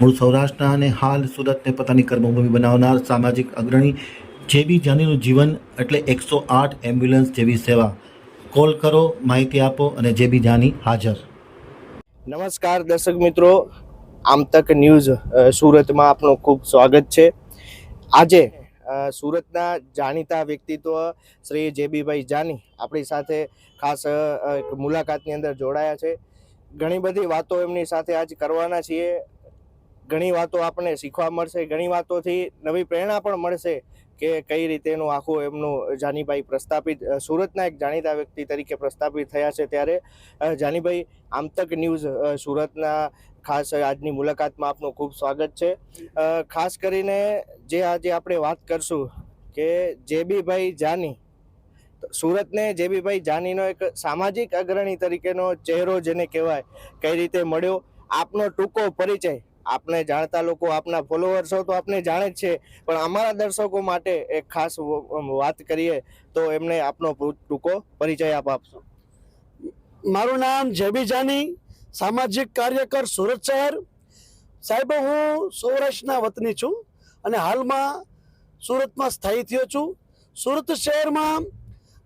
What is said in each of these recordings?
મૂળ સૌરાષ્ટ્રના અને હાલ સુરતને પોતાની કર્મભૂમિ બનાવનાર સામાજિક અગ્રણી જેબી જાનીનું જીવન એટલે એકસો આઠ એમ્બ્યુલન્સ જેવી સેવા. કોલ કરો, માહિતી આપો અને જેબી જાની હાજર. નમસ્કાર દર્શક મિત્રો. આમતક ન્યૂઝ સુરતમાં આપનું ખૂબ સ્વાગત છે. આજે સુરતના જાણીતા વ્યક્તિત્વ શ્રી જેબીભાઈ જાની આપણી સાથે ખાસ મુલાકાતની અંદર જોડાયા છે. ઘણી બધી વાતો એમની સાથે આજ કરવાના છીએ. ઘણી વાતો આપણને શીખવા મળશે, ઘણી વાતોથી નવી પ્રેરણા પણ મળશે કે કઈ રીતેનું આખું એમનું જાનીભાઈ પ્રસ્થાપિત સુરતના એક જાણીતા વ્યક્તિ તરીકે પ્રસ્થાપિત થયા છે ત્યારે જાનીભાઈ, આમતક ન્યૂઝ સુરતના ખાસ આજની મુલાકાતમાં આપનું ખૂબ સ્વાગત છે. ખાસ કરીને જે આજે આપણે વાત કરશું કે જેબીભાઈ જાની સુરતને જેબીભાઈ જાનીનો એક સામાજિક અગ્રણી તરીકેનો ચહેરો જેને કહેવાય, કઈ રીતે મળ્યો, આપનો ટૂંકો પરિચય આપને જાણતા લોકો આપના ફોલોઅર્સો તો આપને જાણે જ છે. પણ અમારા દર્શકો માટે એક ખાસ વાત કરીએ તો એમને આપનો ટૂંકો પરિચય આપ આપશો. મારું નામ જેબી જાની, સામાજિક કાર્યકર સુરત શહેર. સાહેબ, હું સૌરાષ્ટ્રના વતની છું અને હાલમાં સુરતમાં સ્થાયી થયો છું. સુરત શહેરમાં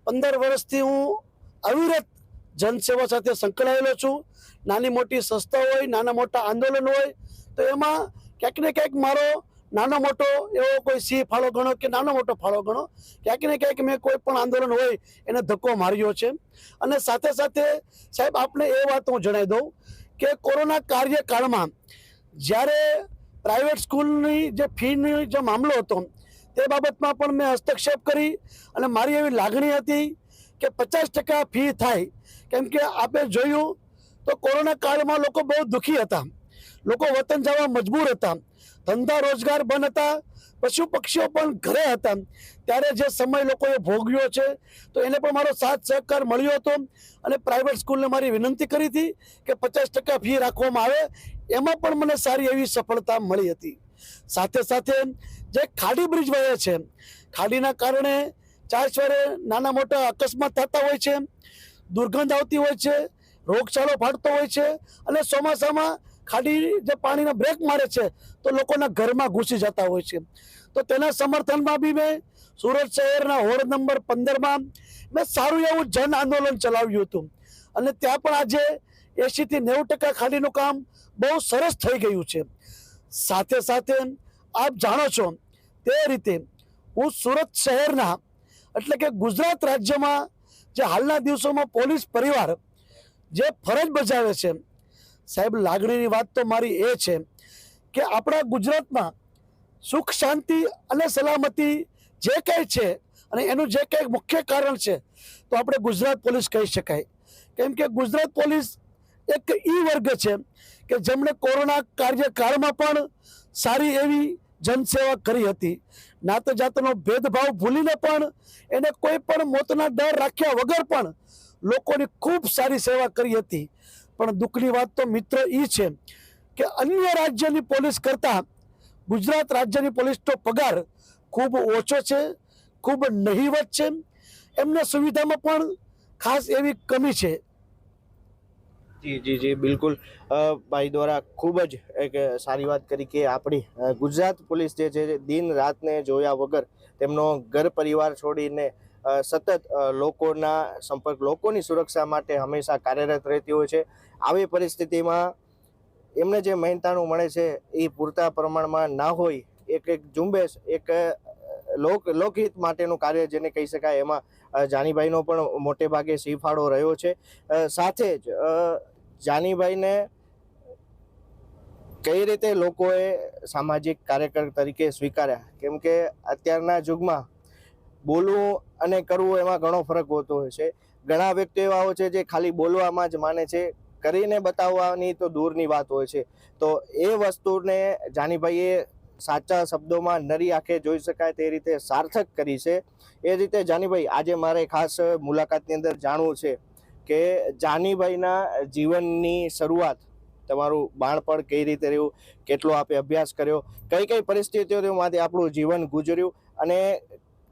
પંદર વર્ષથી હું અવિરત જનસેવા સાથે સંકળાયેલો છું. નાની મોટી સંસ્થા હોય, નાના મોટા આંદોલન હોય તો એમાં ક્યાંક ને ક્યાંક મારો નાનો મોટો એવો કોઈ સિંહ ફાળો ગણો કે નાનો મોટો ફાળો ગણો, ક્યાંક ને ક્યાંક મેં કોઈ પણ આંદોલન હોય એને ધક્કો માર્યો છે. અને સાથે સાથે સાહેબ, આપને એ વાત હું જણાવી દઉં કે કોરોના કાર્યકાળમાં જ્યારે પ્રાઇવેટ સ્કૂલની જે ફીની જે મામલો હતો, તે બાબતમાં પણ મેં હસ્તક્ષેપ કરી અને મારી એવી લાગણી હતી કે પચાસ ટકા ફી થાય. કેમ કે આપણે જોયું તો કોરોના કાળમાં લોકો બહુ દુઃખી હતા. લોકો વતન જવા મજબૂર હતા. ધંધા રોજગાર બંધ હતા. પશુ પક્ષીઓ પણ ઘરે હતા. ત્યારે જે સમય લોકોએ ભોગવ્યો છે, તો એને પણ મારો સાથ સહકાર મળ્યો હતો. અને પ્રાઇવેટ સ્કૂલને મારી વિનંતી કરી હતી કે પચાસ ટકા ફી રાખવામાં આવે. એમાં પણ મને સારી એવી સફળતા મળી હતી. સાથે સાથે જે ખાડી બ્રિજ વહે છે, ખાડીના કારણે ચાર નાના મોટા અકસ્માત થતા હોય છે, દુર્ગંધ આવતી હોય છે, રોગચાળો ફાટતો હોય છે અને ચોમાસામાં ખાડી જે પાણીના બ્રેક મારે છે, તો લોકોના ઘરમાં ઘૂસી જતા હોય છે. તો તેના સમર્થનમાં બી મેં સુરત શહેરના હોડ નંબર પંદરમાં મેં સારું એવું જન આંદોલન ચલાવ્યું હતું. અને ત્યાં પણ આજે એંશીથી નેવું ટકા ખાડીનું કામ બહુ સરસ થઈ ગયું છે. સાથે સાથે આપ જાણો છો, તે રીતે હું સુરત શહેરના, એટલે કે ગુજરાત રાજ્યમાં જે હાલના દિવસોમાં પોલીસ પરિવાર જે ફરજ બજાવે છે સાહેબ, લાગણીની વાત તો મારી એ છે કે આપણા ગુજરાતમાં સુખ, શાંતિ અને સલામતી જે કંઈ છે અને એનું જે કંઈ મુખ્ય કારણ છે, તો આપણે ગુજરાત પોલીસ કહી શકાય. કેમ કે ગુજરાત પોલીસ એક ઈ વર્ગ છે કે જેમણે કોરોના કાર્યકાળમાં પણ સારી એવી જનસેવા કરી હતી. નાત જાતનો ભેદભાવ ભૂલીને પણ એને કોઈ પણ મોતના ડર રાખ્યા વગર પણ લોકોની ખૂબ સારી સેવા કરી હતી. પણ દુઃખની વાત તો મિત્ર એ છે કે અન્ય રાજ્યની પોલીસ કરતાં ગુજરાત રાજ્યની પોલીસનો પગાર ખૂબ ઓછો છે, ખૂબ નહીવત છે. એમને સુવિધામાં પણ ખાસ એવી કમી છે. જી જી જી, બિલકુલ. ભાઈ દ્વારા ખૂબ જ એક સારી વાત કરી કે આપણી ગુજરાત પોલીસ જે છે દિન રાતને જોયા વગર તેમનો ઘર પરિવાર છોડીને સતત લોકોના સંપર્ક, લોકોની સુરક્ષા માટે હંમેશા કાર્યરત રહેતી હોય છે. આવી પરિસ્થિતિમાં એમને જે મહેનતાણું મળે છે, એ પૂરતા પ્રમાણમાં ના હોય, એક એક ઝુંબેશ, એક લોક, લોકહિત માટેનું કાર્ય જેને કહી શકાય, એમાં જાનીભાઈનો પણ મોટે ભાગે સીફાળો રહ્યો છે. સાથે જ જાનીભાઈને કઈ રીતે લોકોએ સામાજિક કાર્યકર તરીકે સ્વીકાર્યા? કેમ કે અત્યારના યુગમાં બોલવું અને કરવું એમાં ઘણો ફરક હોતો હોય છે. ઘણા વ્યક્તિઓ એવા હોય છે જે ખાલી બોલવામાં જ માને છે. કરીને બતાવવાની તો દૂરની વાત હોય છે. તો એ વસ્તુને જાનીભાઈએ સાચા શબ્દોમાં નરી આંખે જોઈ શકાય તે રીતે સાર્થક કરી છે. એ રીતે જાનીભાઈ, આજે મારે ખાસ મુલાકાતની અંદર જાણવું છે કે જાનીભાઈના જીવનની શરૂઆત તમારું બાળપણ કઈ રીતે રહ્યું, કેટલો આપે અભ્યાસ કર્યો કઈ કઈ પરિસ્થિતિઓમાંથી આપણું જીવન ગુજર્યું અને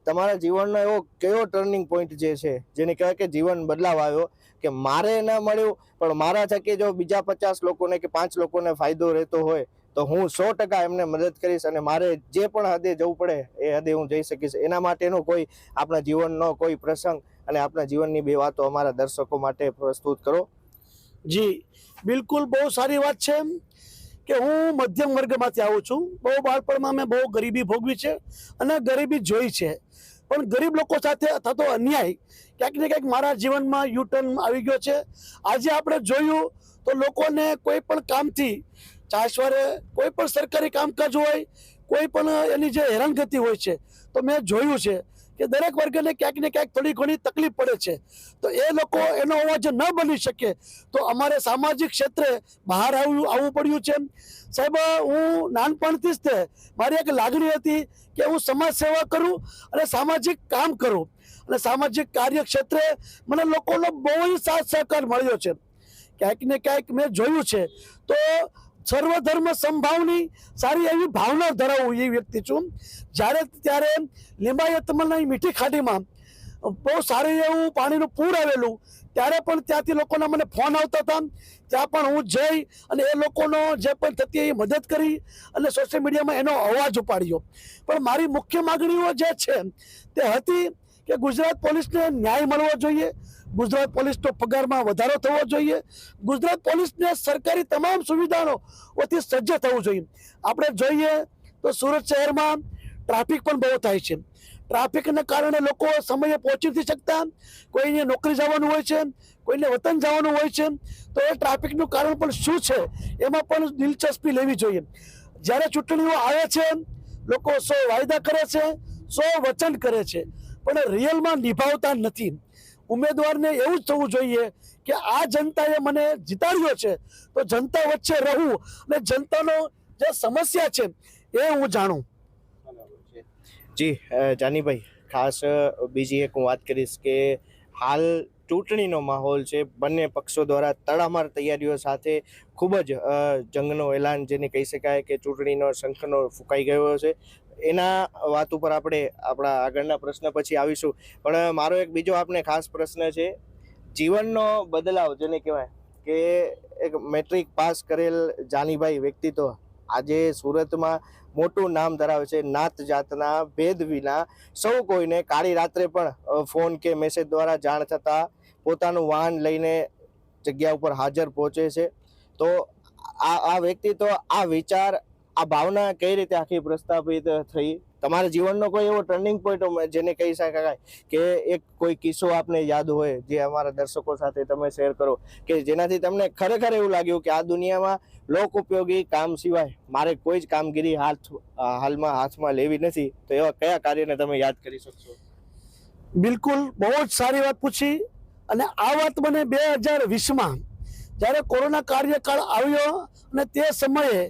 તમારા જીવનનો એવો કયો ટર્નિંગ પોઈન્ટ જે છે, જેને કહેવાય કે જીવન બદલાવ આવ્યો, કે મારે ન મળ્યું, પણ મારા થકી જો બીજા પચાસ લોકોને કે પાંચ લોકોને ફાયદો રહેતો હોય, તો હું સો ટકા એમને મદદ કરીશ અને મારે જે પણ હદે જવું પડે, એ હદે હું જઈ શકીશ. એના માટેનો કોઈ આપણા જીવનનો કોઈ પ્રસંગ અને આપણા જીવનની બે વાતો અમારા દર્શકો માટે પ્રસ્તુત કરો. જી, બિલકુલ બહુ સારી વાત છે કે હું મધ્યમ વર્ગમાંથી આવું છું. બહુ બાળપણમાં મેં બહુ ગરીબી ભોગવી છે અને ગરીબી જોઈ છે. પણ ગરીબ લોકો સાથે થતો અન્યાય ક્યાંક ને ક્યાંક મારા જીવનમાં યુટર્ન આવી ગયો છે. આજે આપણે જોયું તો લોકોને કોઈ પણ કામથી ચાસવારે કોઈ પણ સરકારી કામકાજ હોય, કોઈ પણ એની જે હેરાનગતિ હોય છે, તો મેં જોયું છે કે દરેક વર્ગને ક્યાંક ને ક્યાંક થોડી ઘણી તકલીફ પડે છે. તો એ લોકો એનો અવાજ ન બની શકે તો અમારે સામાજિક ક્ષેત્રે બહાર આવવું આવવું પડ્યું છે. સાહેબ, હું નાનપણથી જ તે, મારી એક લાગણી હતી કે હું સમાજ સેવા કરું અને સામાજિક કામ કરું. અને સામાજિક કાર્ય ક્ષેત્રે મને લોકોનો બહુ જ સાથ સહકાર મળ્યો છે. ક્યાંક ને ક્યાંક મેં જોયું છે. તો સર્વધર્મ સંભાવની સારી એવી ભાવના ધરાવું એ વ્યક્તિ છું. જ્યારે ત્યારે લિંબાયતમલની મીઠી ખાડીમાં બહુ સારું એવું પાણીનું પૂર આવેલું ત્યારે પણ ત્યાંથી લોકોના મને ફોન આવતા હતા. ત્યાં પણ હું જઈ અને એ લોકોનો જે પણ થતી એ મદદ કરી અને સોશિયલ મીડિયામાં એનો અવાજ ઉપાડ્યો. પણ મારી મુખ્ય માગણીઓ જે છે તે હતી કે ગુજરાત પોલીસને ન્યાય મળવો જોઈએ. ગુજરાત પોલીસનો પગારમાં વધારો થવો જોઈએ. ગુજરાત પોલીસને સરકારી તમામ સુવિધાઓ ઓથી સજ્જ થવું જોઈએ. આપણે જોઈએ તો સુરત શહેરમાં ટ્રાફિક પણ બહુ થાય છે. ટ્રાફિકને કારણે લોકો સમયે પહોંચી નથી શકતા. કોઈને નોકરી જવાનું હોય છે, કોઈને વતન જવાનું હોય છે, તો એ ટ્રાફિકનું કારણ પણ શું છે, એમાં પણ દિલચસ્પી લેવી જોઈએ. જ્યારે ચૂંટણીઓ આવે છે, લોકો સો વાયદા કરે છે, સો વચન કરે છે, પણ રિયલમાં નિભાવતા નથી. ઉમેદવારને એવું જ થવું જોઈએ કે આ જનતાએ મને જીતાડ્યો છે, તો જનતા વચ્ચે રહું અને જનતાનો જે સમસ્યા છે, એ હું જાણું. જી જાનીભાઈ, ખાસ બીજી એક હું વાત કરીશ કે હાલ ચૂંટણીનો માહોલ છે, બંને પક્ષો દ્વારા તડામાર તૈયારીઓ સાથે ખૂબ જ જંગનો એલાન જેને કહી શકાય કે ચૂંટણીનો શંખનો ફૂંકાઈ ગયો છે. એના વાત ઉપર આપણે આપણા આગળના પ્રશ્ન પછી આવીશું. પણ મારો એક બીજો આપને ખાસ પ્રશ્ન છે. જીવનનો બદલાવ જેને કહેવાય કે એક મેટ્રિક પાસ કરેલ જાનીભાઈ વ્યક્તિત્વ આજે સુરતમાં મોટું નામ ધરાવે છે નાત જાતના, ભેદ વિના. સૌ કોઈને કાળી રાત્રે પણ ફોન કે મેસેજ દ્વારા જાણ થતાં પોતાનું વાહન લઈને જગ્યા ઉપર હાજર પહોંચે છે. તો આ આ વ્યક્તિ તો આ વિચાર, આ ભાવના કઈ રીતે આખી પ્રસ્થાપિત થઈ? તમારા જીવનનો કોઈ એવો ટર્નિંગ પોઈન્ટ જેને કહી શકાય કે એક કોઈ કિસ્સો આપને યાદ હોય, જે અમારા દર્શકો સાથે તમે શેર કરો, કે જેનાથી તમને ખરેખર એવું લાગ્યું કે આ દુનિયામાં લોક ઉપયોગી કામ સિવાય મારે કોઈ જ કામગીરી હાથ, હાલમાં હાથમાં લેવી નથી, તો એવા કયા કાર્યને તમે યાદ કરી શકશો? બિલકુલ, બહુ જ સારી વાત પૂછી. અને આ વાત મને બે હજાર વીસમાં, જ્યારે કોરોના કાર્યકાળ આવ્યો અને તે સમયે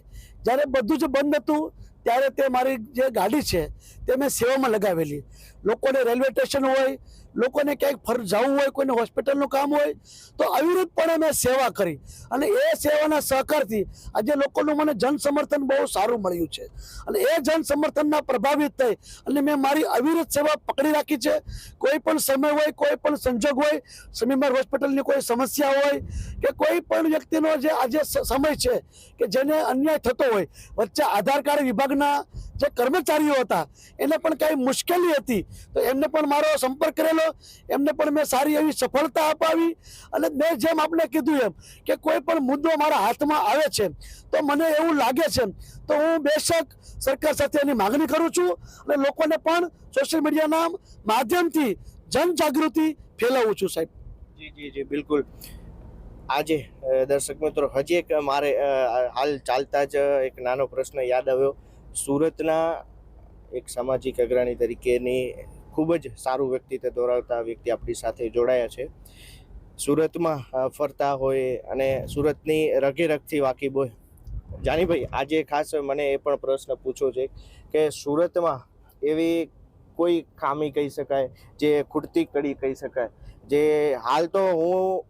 જ્યારે બધું જ બંધ હતું ત્યારે તે મારી જે ગાડી છે તે મેં સેવામાં લગાવેલી. લોકોને રેલવે સ્ટેશન હોય લોકોને ક્યાંક ફર જવું હોય, કોઈને હોસ્પિટલનું કામ હોય, તો અવિરતપણે મેં સેવા કરી. અને એ સેવાના સહકારથી આજે લોકોનું મને જન સમર્થન બહુ સારું મળ્યું છે. અને એ જન સમર્થનના પ્રભાવિત થઈ અને મેં મારી અવિરત સેવા પકડી રાખી છે. કોઈ પણ સમય હોય, કોઈ પણ સંજોગ હોય સમીમાર હોસ્પિટલની કોઈ સમસ્યા હોય કે કોઈ પણ વ્યક્તિનો જે આજે સમય છે કે જેને અન્યાય થતો હોય, વચ્ચે આધાર કાર્ડ વિભાગના જે કર્મચારીઓ હતા, એને પણ કાંઈ મુશ્કેલી હતી, તો એમને પણ મારો સંપર્ક કરેલો એમને પણ મેં સારી એવી સફળતા અપાવી અને મેં જેમ આપણે કીધું એમ કે કોઈ પણ મુદ્દો મારા હાથમાં આવે છે, તો મને એવું લાગે છે તો હું બેશક સરકાર સાથે એની માગણી કરું છું અને લોકોને પણ સોશિયલ મીડિયાના માધ્યમથી જનજાગૃતિ ફેલાવું છું સાહેબ. જી જી જી, બિલકુલ. આજે દર્શક મિત્રો, હજી એક મારે હાલ ચાલતા જ એક નાનો પ્રશ્ન યાદ આવ્યો. સુરતના એક સામાજિક અગ્રણી તરીકેની ખૂબ જ સારું વ્યક્તિત્વ ધોરાવતા વ્યક્તિ આપણી સાથે જોડાયા છે. સુરતમાં ફરતા હોય અને સુરતની રગેરગથી વાકેફ હોય. જાનીભાઈ, આજે ખાસ મને એ પણ પ્રશ્ન પૂછ્યો છે કે સુરતમાં એવી કોઈ ખામી કહી શકાય? જે ખૂટતી કડી કહી શકાય? જે હાલ તો હું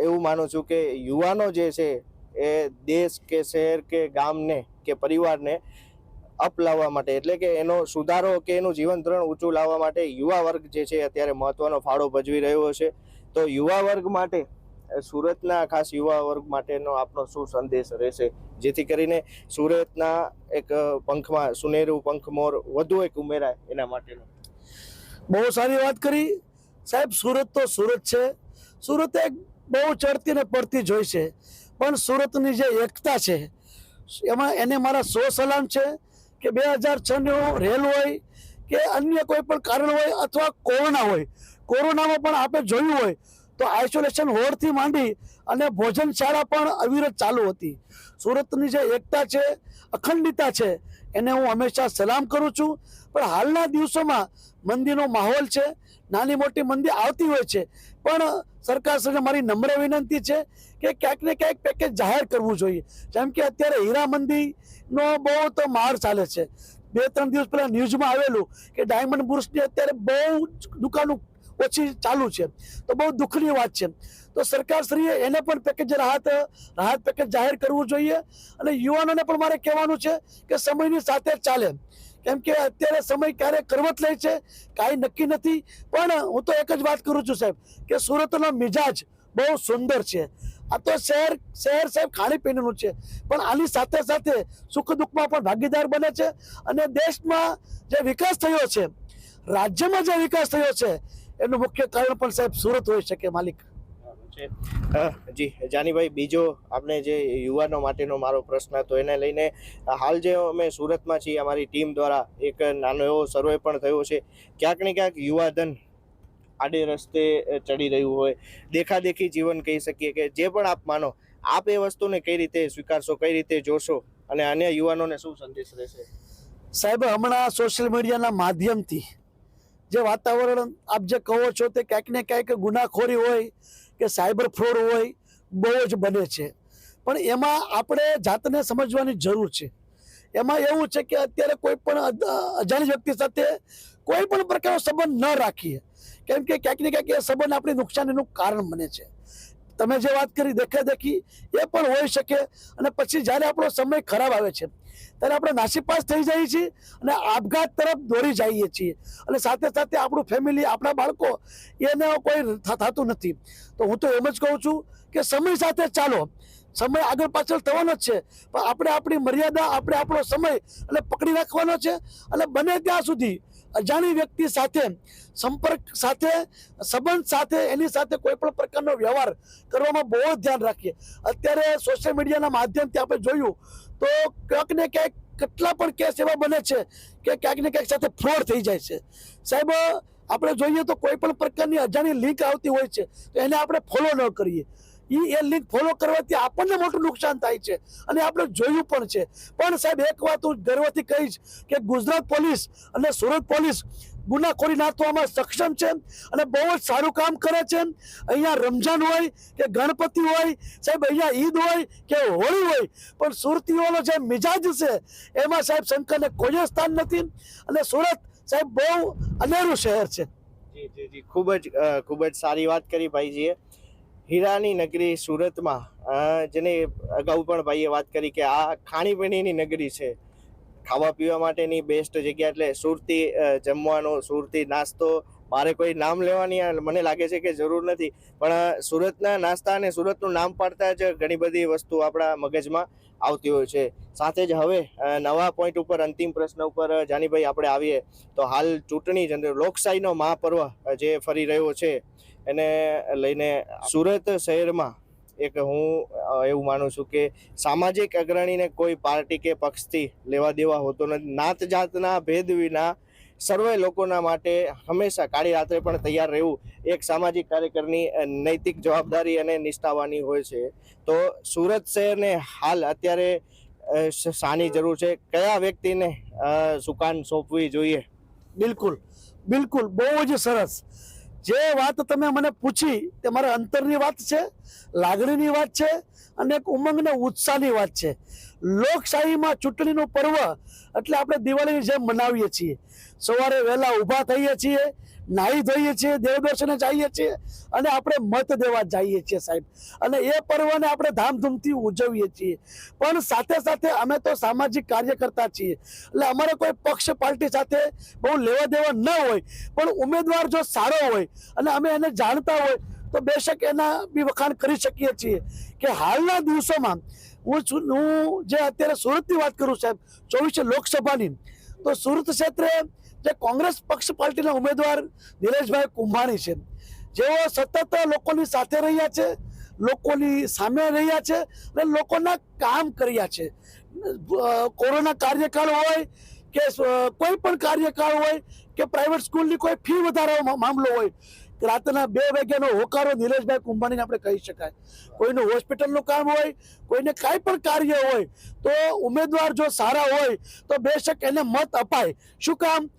એવું માનું છું કે યુવાનો જે છે એ દેશ કે શહેર કે ગામને કે પરિવારને અપ લાવવા માટે, એટલે કે એનો સુધારો કે એનું જીવન ધોરણ ઊંચું લાવવા માટે યુવા વર્ગ જે છે અત્યારે મહત્વનો ફાળો ભજવી રહ્યો છે. તો યુવા વર્ગ માટે સુરતના ખાસ યુવા વર્ગ માટેનો આપનો શું સંદેશ રહેશે? જેથી કરીને સુરતના એક પંખમાં, સુનેરું પંખ મોર વધુ એક ઉમેરાય એના માટેનો. બહુ સારી વાત કરી. સાહેબ, સુરત તો સુરત છે. સુરત એક બહુ ચડતી ને પડતી જોઈ છે. પણ સુરતની જે એકતા છે, એમાં એને મારા સો સલામ છે. કે બે હજાર છનો રેલ હોય કે અન્ય કોઈ પણ કારણ હોય અથવા કોરોના હોય, કોરોનામાં પણ આપણે જોયું હોય, તો આઇસોલેશન હોડથી માંડી અને ભોજનશાળા પણ અવિરત ચાલુ હતી. સુરતની જે એકતા છે અખંડિતા છે, એને હું હંમેશા સલામ કરું છું. પણ હાલના દિવસોમાં મંદીનો માહોલ છે, નાની મોટી મંદી આવતી હોય છે, પણ સરકાર સાથે મારી નમ્ર વિનંતી છે કે ક્યાંક ને ક્યાંક પેકેજ જાહેર કરવું જોઈએ. જેમ કે અત્યારે હીરા મંદીનો બહુ તો માર ચાલે છે. બે, ત્રણ દિવસ પહેલા ન્યૂઝમાં આવેલું કે ડાયમંડ બુર્સની અત્યારે બહુ દુકાનો ઓછી ચાલુ છે. તો બહુ દુઃખની વાત છે. તો સરકારશ્રીએ એને પણ પેકેજ રાહત રાહત પેકેજ જાહેર કરવું જોઈએ અને યુવાનોને પણ મારે કહેવાનું છે કે સમયની સાથે ચાલે. કેમ કે અત્યારે સમય ક્યારે કરવત લે છે, કાંઈ નક્કી નથી. પણ હું તો એક જ વાત કરું છું સાહેબ કે સુરતનો મિજાજ બહુ સુંદર છે. આ તો શહેર શહેર સાહેબ ખાણીપીણીનું છે. પણ આની સાથે સાથે સુખ દુઃખમાં પણ ભાગીદાર બને છે અને દેશમાં જે વિકાસ થયો છે, રાજ્યમાં જે વિકાસ થયો છે, એનું મુખ્ય કારણ પણ સાહેબ સુરત હોઈ શકે માલિક. જી, જાનીભાઈ, બીજો આપણે જે યુવાનો માટેનો મારો પ્રશ્ન હતો, એને લઈને હાલ જે અમે સુરતમાં છીએ, અમારી ટીમ દ્વારા એક નાનો એવો સર્વે પણ થયો છે. ક્યાંક ને ક્યાંક યુવાધન આડે રસ્તે ચડી રહ્યું હોય. દેખાદેખી જીવન કહી શકીએ કે જે પણ આપ માનો, આપ એ વસ્તુને કઈ રીતે સ્વીકારશો, કઈ રીતે જોશો અને અન્ય યુવાનોને શું સંદેશ રહેશે? સાહેબ, હમણાં સોશિયલ મીડિયાના માધ્યમથી જે વાતાવરણ આપ જે કહો છો તે ક્યાંક ને ક્યાંક ગુનાખોરી હોય કે સાયબર ફ્રોડ હોય, બહુ જ બને છે. પણ એમાં આપણે જાતને સમજવાની જરૂર છે. એમાં એવું છે કે અત્યારે કોઈ પણ અજાણી વ્યક્તિ સાથે કોઈ પણ પ્રકારનો સંબંધ ન રાખીએ. કેમ કે ક્યાંક ને ક્યાંક એ સંબંધ આપણી નુકસાનીનું કારણ બને છે. તમે જે વાત કરી દેખાદેખી એ પણ હોઈ શકે. અને પછી જ્યારે આપણો સમય ખરાબ આવે છે, ત્યારે આપણે નાસીપાસ થઈ જઈએ છીએ અને આપઘાત તરફ દોરી જઈએ છીએ. અને સાથે સાથે આપણું ફેમિલી આપણા બાળકો, એને કોઈ થતું નથી. તો હું તો એમ જ કહું છું કે સમય સાથે ચાલો. સમય આગળ પાછળ થવાનો જ છે. પણ આપણે આપણી મર્યાદા, આપણે આપણો સમય અને પકડી રાખવાનો છે. અને બને ત્યાં સુધી અજાણી વ્યક્તિ સાથે સંપર્ક સાથે, સંબંધ સાથે, એની સાથે કોઈ પણ પ્રકારનો વ્યવહાર કરવામાં બહુ જ ધ્યાન રાખીએ. અત્યારે સોશિયલ મીડિયાના માધ્યમથી આપણે જોયું તો ક્યાંક ને ક્યાંક કેટલા પણ કેસ એવા બને છે કે ક્યાંક ને ક્યાંક સાથે ફ્રોડ થઈ જાય છે. સાહેબ, આપણે જોઈએ તો કોઈ પણ પ્રકારની અજાણી લિંક આવતી હોય છે તો એને આપણે ફોલો ન કરીએ. એ લિંક ફોલો કરવાથી આપણને મોટું નુકસાન થાય છે. અને આપણે જોયું પણ છે. પણ સાહેબ, એક વાત હું ગર્વથી કહીશ કે ગુજરાત પોલીસ અને સુરત પોલીસ ગુનાખોરી નાથવામાં સક્ષમ છે અને બહુ જ સારું કામ કરે છે. અહીંયા રમજાન હોય કે ગણપતિ હોય, સાહેબ, અહીંયા ઈદ હોય કે હોળી હોય, પણ સુરતીઓનો જે મિજાજ છે, એમાં સાહેબ શંકરને કોઈ સ્થાન નથી અને સુરત સાહેબ બહુ અનેરું શહેર છે. જી જી જી. ખૂબ જ ખૂબ જ સારી વાત કરી ભાઈજીએ. હીરાની નગરી સુરતમાં. જેને અગાઉ પણ ભાઈએ વાત કરી કે આ ખાણીપીણીની નગરી છે. ખાવા પીવા માટેની બેસ્ટ જગ્યા એટલે સુરતી જમવાનો, સુરતી નાસ્તો. મારે કોઈ નામ લેવાની મને લાગે છે કે જરૂર નથી. પણ સુરતના નાસ્તા અને સુરતનું નામ પાડતા જ ઘણી બધી વસ્તુ આપણા મગજમાં આવતી હોય છે. સાથે જ હવે નવા પોઈન્ટ ઉપર, અંતિમ પ્રશ્ન ઉપર જાનીભાઈ આપણે આવીએ. તો હાલ ચૂંટણી જ લોકશાહીનો મહાપર્વ જે ફરી રહ્યો છે. એને લઈને સુરત શહેરમાં એક હું એવું માનું છું કે સામાજિક અગ્રણીને કોઈ પાર્ટી કે પક્ષથી લેવા દેવા હોતો નથી. નાત જાતના ભેદ વિના સર્વે લોકોના માટે હંમેશા કાળી રાત્રે પણ તૈયાર રહેવું એક સામાજિક કાર્યકરની નૈતિક જવાબદારી અને નિષ્ઠાવાની હોય છે. તો સુરત શહેરને હાલ અત્યારે શાની જરૂર છે. કયા વ્યક્તિને સુકાન સોંપવી જોઈએ? બિલકુલ. બિલકુલ. બહુ જ સરસ. જે વાત તમે મને પૂછી, તે મારા અંતરની વાત છે, લાગણીની વાત છે, અને એક ઉમંગ ને ઉત્સાહની વાત છે. લોકશાહીમાં ચૂંટણીનું પર્વ, એટલે આપણે દિવાળીની જેમ મનાવીએ છીએ. સવારે વહેલા ઊભા થઈએ છીએ નાહી ધોઈએ છીએ, દેવદર્શને જઈએ છીએ અને આપણે મત દેવા જઈએ છીએ સાહેબ. અને એ પર્વને આપણે ધામધૂમથી ઉજવીએ છીએ. પણ સાથે સાથે અમે તો સામાજિક કાર્યકર્તા છીએ. એટલે અમારે કોઈ પક્ષ, પાર્ટી સાથે બહુ લેવા દેવા ન હોય. પણ ઉમેદવાર જો સારો હોય અને અમે એને જાણતા હોય, તો બેશક એના બી વખાણ કરી શકીએ છીએ કે હાલના દિવસોમાં હું હું જે અત્યારે સુરતની વાત કરું સાહેબ, ચોવીસે લોકસભાની, તો સુરત ક્ષેત્રે જે કોંગ્રેસ પક્ષ પાર્ટીના ઉમેદવાર નિલેશભાઈ કુંભાણી છે. જેઓ સતત લોકોની સાથે રહ્યા છે, લોકોની સામે રહ્યા છે અને લોકોના કામ કર્યા છે. કોરોના કાર્યકાળ હોય કે કોઈ પણ કાર્યકાળ હોય કે પ્રાઇવેટ સ્કૂલની કોઈ ફી વધારવા મામલો હોય, રાતના બે વાગ્યાનો હોકારો નિલેશભાઈ કુંભાણીને આપણે કહી શકાય. કોઈનું હોસ્પિટલનું કામ હોય, કોઈને કાંઈ પણ કાર્ય હોય, તો ઉમેદવાર જો સારા હોય, તો બેશક એને મત અપાય. શું કામ?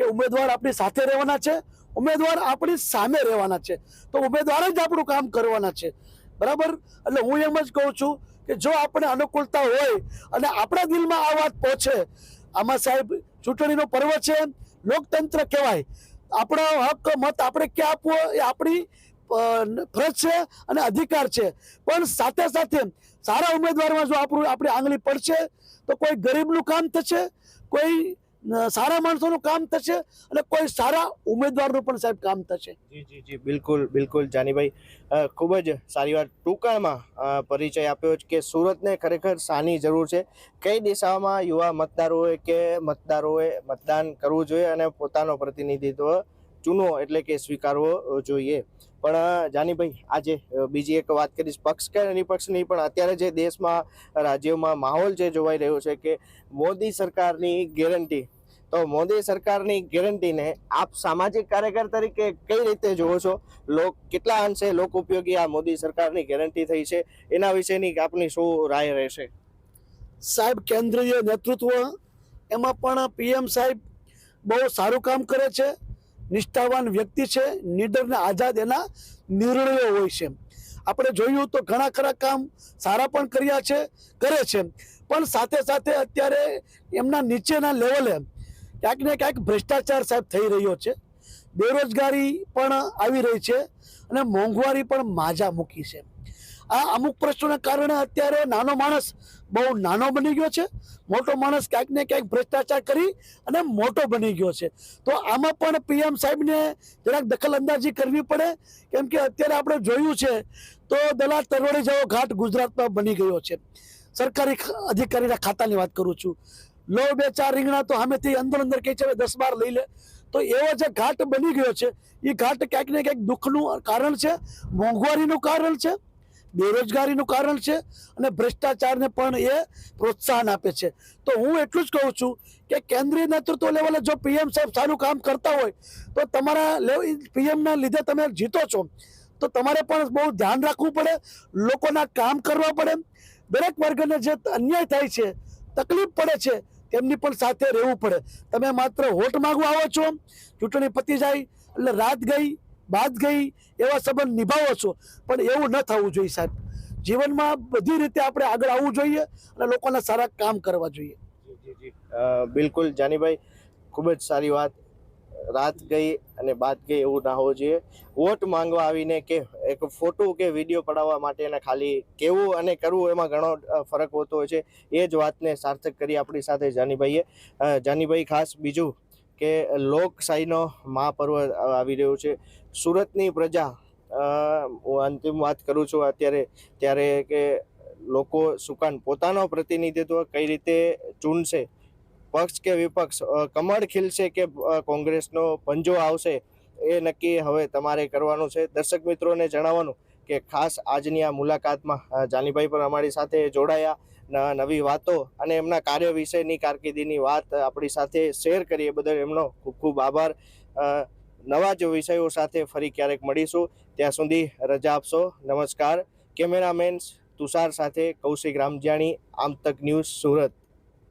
કે ઉમેદવાર આપણી સાથે રહેવાના છે, ઉમેદવાર આપણી સામે રહેવાના છે. તો ઉમેદવાર જ આપણું કામ કરવાના છે. બરાબર? એટલે હું એમ જ કહું છું કે જો આપણે અનુકૂળતા હોય અને આપણા દિલમાં આ વાત પહોંચે, આમાં સાહેબ ચૂંટણીનો પર્વ છે, લોકતંત્ર કહેવાય. આપણો હક, મત આપણે ક્યાં આપવો એ આપણી ફરજ છે અને અધિકાર છે. પણ સાથે સાથે સારા ઉમેદવારમાં જો આપણું, આપણી આંગળી પડશે, તો કોઈ ગરીબનું કામ થશે, કોઈ સારા માણસોનું કામ થશે અને કોઈ સારા ઉમેદવારનું પણ સાહેબ કામ થશે. જી જી જી, બિલકુલ બિલકુલ, જાનીભાઈ. ખૂબ જ સારી વાત ટૂંકાણમાં પરિચય આપ્યો કે સુરતને ખરેખર શાની જરૂર છે. કઈ દિશામાં યુવા મતદારોએ કે મતદારોએ મતદાન કરવું જોઈએ અને પોતાનો પ્રતિનિધિત્વ ચૂનવો એટલે કે સ્વીકારવો જોઈએ. પણ જાનીભાઈ, આજે બીજી એક વાત કરીશ. પક્ષ કે નિપક્ષની પણ અત્યારે જે દેશમાં, રાજ્યોમાં માહોલ જે જોવાઈ રહ્યો છે કે મોદી સરકારની ગેરંટી, તો મોદી સરકારની ગેરંટીને આપ સામાજિક કાર્યકર તરીકે કઈ રીતે જુઓ છો? લોક, કેટલા અંશે લોક ઉપયોગી આ મોદી સરકારની ગેરંટી થઈ છે? એના વિશેની આપની શું રાય રહેશે? સાહેબ, કેન્દ્રીય નેતૃત્વ, એમાં પણ પીએમ સાહેબ બહુ સારું કામ કરે છે. નિષ્ઠાવાન વ્યક્તિ છે નીડર ને આઝાદ એના નિર્ણયો હોય છે. આપણે જોયું તો ઘણા ખરા કામ સારા પણ કર્યા છે, કરે છે. પણ સાથે સાથે અત્યારે એમના નીચેના લેવલે ક્યાંક ને ક્યાંક ભ્રષ્ટાચાર સાહેબ થઈ રહ્યો છે. બેરોજગારી પણ આવી રહી છે અને મોંઘવારી પણ માજા મૂકી છે. આ અમુક પ્રશ્નોના કારણે અત્યારે નાનો માણસ બહુ નાનો બની ગયો છે. મોટો માણસ ક્યાંક ને ક્યાંક ભ્રષ્ટાચાર કરી અને મોટો બની ગયો છે. તો આમાં પણ પીએમ સાહેબને જરાક દખલ અંદાજી કરવી પડે. કેમ કે અત્યારે આપણે જોયું છે તો દલાલ તરવડી જેવો ઘાટ ગુજરાતમાં બની ગયો છે. સરકારી અધિકારીના ખાતાની વાત કરું છું. લો બે ચાર રીંગણા તો સામેથી અંદર અંદર કહે છે, "હવે દસ બાર લઈ લે. તો એવો જે ઘાટ બની ગયો છે એ ઘાટ ક્યાંક ને ક્યાંક દુઃખનું કારણ છે, મોંઘવારીનું કારણ છે. બેરોજગારીનું કારણ છે અને ભ્રષ્ટાચારને પણ એ પ્રોત્સાહન આપે છે. તો હું એટલું જ કહું છું કે કેન્દ્રીય નેતૃત્વ લેવલે જો પીએમ સાહેબ સારું કામ કરતા હોય, તો તમારા પીએમના લીધે તમે જીતો છો. તો તમારે પણ બહુ ધ્યાન રાખવું પડે, લોકોના કામ કરવા પડે. દરેક વર્ગને જે અન્યાય થાય છે, તકલીફ પડે છે, તેમની પણ સાથે રહેવું પડે. તમે માત્ર હોટ માગવા આવો છો, ચૂંટણી પતી જાય, એટલે રાત ગઈ બાદ ગઈ, એવા સંબંધ નિભાવો છો. પણ એવું ન થવું જોઈએ સાહેબ. જીવનમાં બધી રીતે આપણે આગળ આવવું જોઈએ અને લોકોના સારા કામ કરવા જોઈએ. બિલકુલ, જાનીભાઈ, ખૂબ જ સારી વાત. રાત ગઈ અને બાદ ગઈ એવું ના હોવું જોઈએ. વોટ માંગવા આવીને કે એક ફોટો કે વીડિયો પડાવવા માટે એને ખાલી કેવું અને કરવું એમાં ઘણો ફરક હોતો હોય છે. એ જ વાતને સાર્થક કરી આપણી સાથે જાનીભાઈએ. જાનીભાઈ, ખાસ બીજું કે લોકશાહીનો મહાપર્વ આવી રહ્યો છે. સુરતની પ્રજા હું અંતિમ વાત કરું છું અત્યારે, ત્યારે કે લોકો સુકાન પોતાનો પ્રતિનિધિત્વ કઈ રીતે ચૂનશે પક્ષ કે વિપક્ષ? કમળ ખીલશે કે કોંગ્રેસનો પંજો આવશે? એ નક્કી હવે તમારે કરવાનું છે. દર્શક મિત્રોને જણાવવાનું કે ખાસ આજની આ મુલાકાતમાં જાનીભાઈ પણ અમારી સાથે જોડાયા. નવી વાતો અને એમના કાર્ય વિશેની કારકિર્દીની વાત આપણી સાથે શેર કરીએ બદલ એમનો ખૂબ ખૂબ આભાર. નવા જ વિષયો સાથે ફરી ક્યારેક મળીશું. ત્યાં સુધી રજા આપશો. નમસ્કાર. કેમેરામેન્સ તુષાર સાથે કૌશિક રામજાણી આમ તક ન્યૂઝ સુરત.